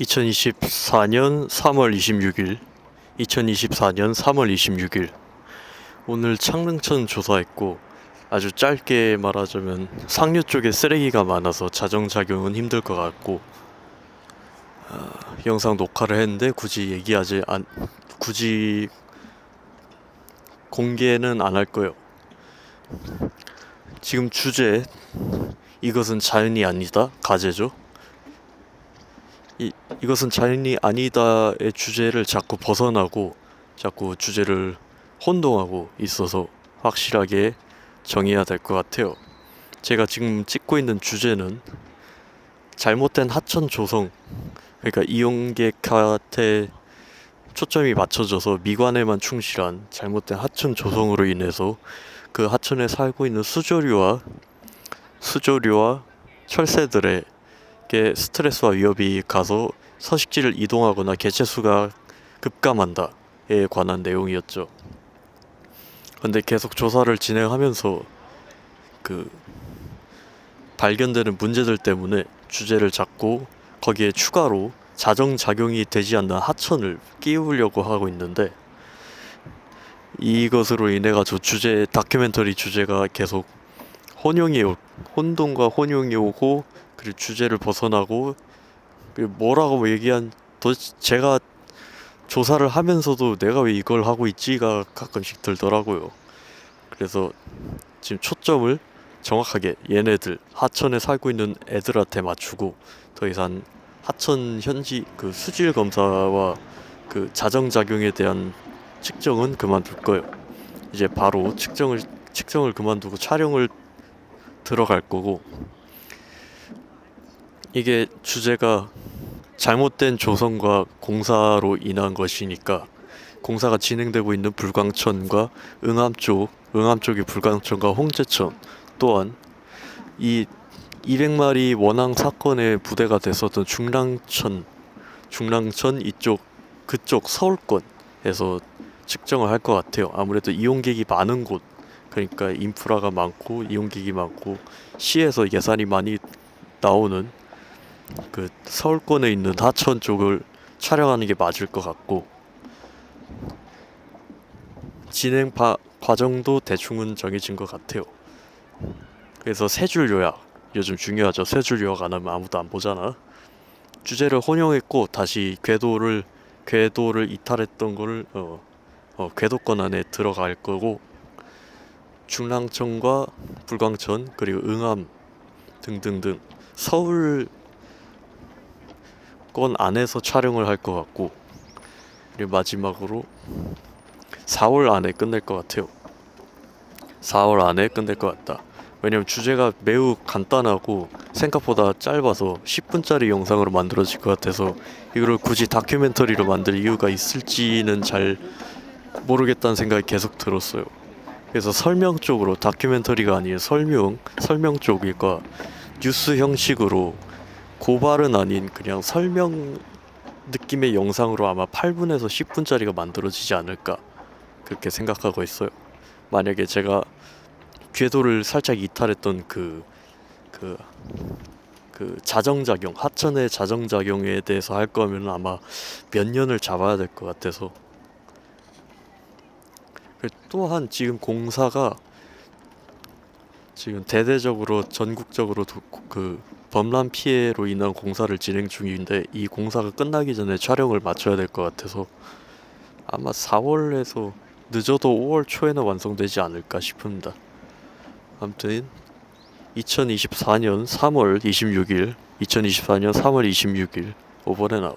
2024년 3월 26일 2024년 3월 26일. 오늘 창릉천 조사했고 아주 짧게 말하자면 상류 쪽에 쓰레기가 많아서 자정 작용은 힘들 것 같고 아, 영상 녹화를 했는데 굳이 얘기하지 않 굳이 공개는 안 할 거예요. 지금 주제 이것은 자연이 아니다 가제죠 이, 이것은 자연이 아니다의 주제를 자꾸 벗어나고 자꾸 주제를 혼동하고 있어서 확실하게 정해야 될 것 같아요. 제가 지금 찍고 있는 주제는 잘못된 하천 조성, 그러니까 이용객한테 초점이 맞춰져서 미관에만 충실한 잘못된 하천 조성으로 인해서 그 하천에 살고 있는 수조류와 수조류와 철새들의 게 스트레스와 위협이 가서 서식지를 이동하거나 개체수가 급감한다에 관한 내용이었죠. 근데 계속 조사를 진행하면서 그 발견되는 문제들 때문에 주제를 잡고 거기에 추가로 자정 작용이 되지 않는 하천을 끼우려고 하고 있는데 이것으로 인해 가지고 주제 다큐멘터리 주제가 계속 혼용이 오, 혼동과 혼용이 오고 그리고 주제를 벗어나고 그리고 뭐라고 얘기한 도 제가 조사를 하면서도 내가 왜 이걸 하고 있지가 가끔씩 들더라고요. 그래서 지금 초점을 정확하게 얘네들 하천에 살고 있는 애들한테 맞추고 더 이상 하천 현지 그 수질 검사와 그 자정 작용에 대한 측정은 그만둘 거예요. 이제 바로 측정을 측정을 그만두고 촬영을 들어갈 거고 이게 주제가 잘못된 조성과 공사로 인한 것이니까 공사가 진행되고 있는 불광천과 응암 쪽, 응암 쪽이 불광천과 홍제천 또한 이 200마리 원앙 사건의 부대가 됐었던 중랑천, 중랑천 이쪽 그쪽 서울권에서 측정을 할 것 같아요. 아무래도 이용객이 많은 곳, 그러니까 인프라가 많고 이용객이 많고 시에서 예산이 많이 나오는 그 서울권에 있는 하천 쪽을 촬영하는 게 맞을 것 같고 진행 바, 과정도 대충은 정해진 것 같아요. 그래서 세 줄 요약 요즘 중요하죠. 세 줄 요약 안 하면 아무도 안 보잖아. 주제를 혼용했고 다시 궤도를 궤도를 이탈했던 거를 어, 어 궤도권 안에 들어갈 거고 중랑천과 불광천 그리고 응암 등등등 서울 건 안에서 촬영을 할 것 같고 그리고 마지막으로 4월 안에 끝낼 것 같아요. 4월 안에 끝낼 것 같다. 왜냐면 주제가 매우 간단하고 생각보다 짧아서 10분짜리 영상으로 만들어질 것 같아서 이거를 굳이 다큐멘터리로 만들 이유가 있을지는 잘 모르겠다는 생각이 계속 들었어요. 그래서 설명 쪽으로 다큐멘터리가 아닌 설명 설명 쪽일까 뉴스 형식으로 고발은 아닌 그냥 설명 느낌의 영상으로 아마 8분에서 10분짜리가 만들어지지 않을까 그렇게 생각하고 있어요. 만약에 제가 궤도를 살짝 이탈했던 그 그, 그 자정작용, 하천의 자정작용에 대해서 할 거면 아마 몇 년을 잡아야 될 것 같아서 그 또한 지금 공사가 지금 대대적으로 전국적으로 도, 그 범람 피해로 인한 공사를 진행 중인데 이 공사가 끝나기 전에 촬영을 마쳐야 될 것 같아서 아마 4월에서 늦어도 5월 초에는 완성되지 않을까 싶습니다. 아무튼 2024년 3월 26일 2024년 3월 26일 오버랜아웃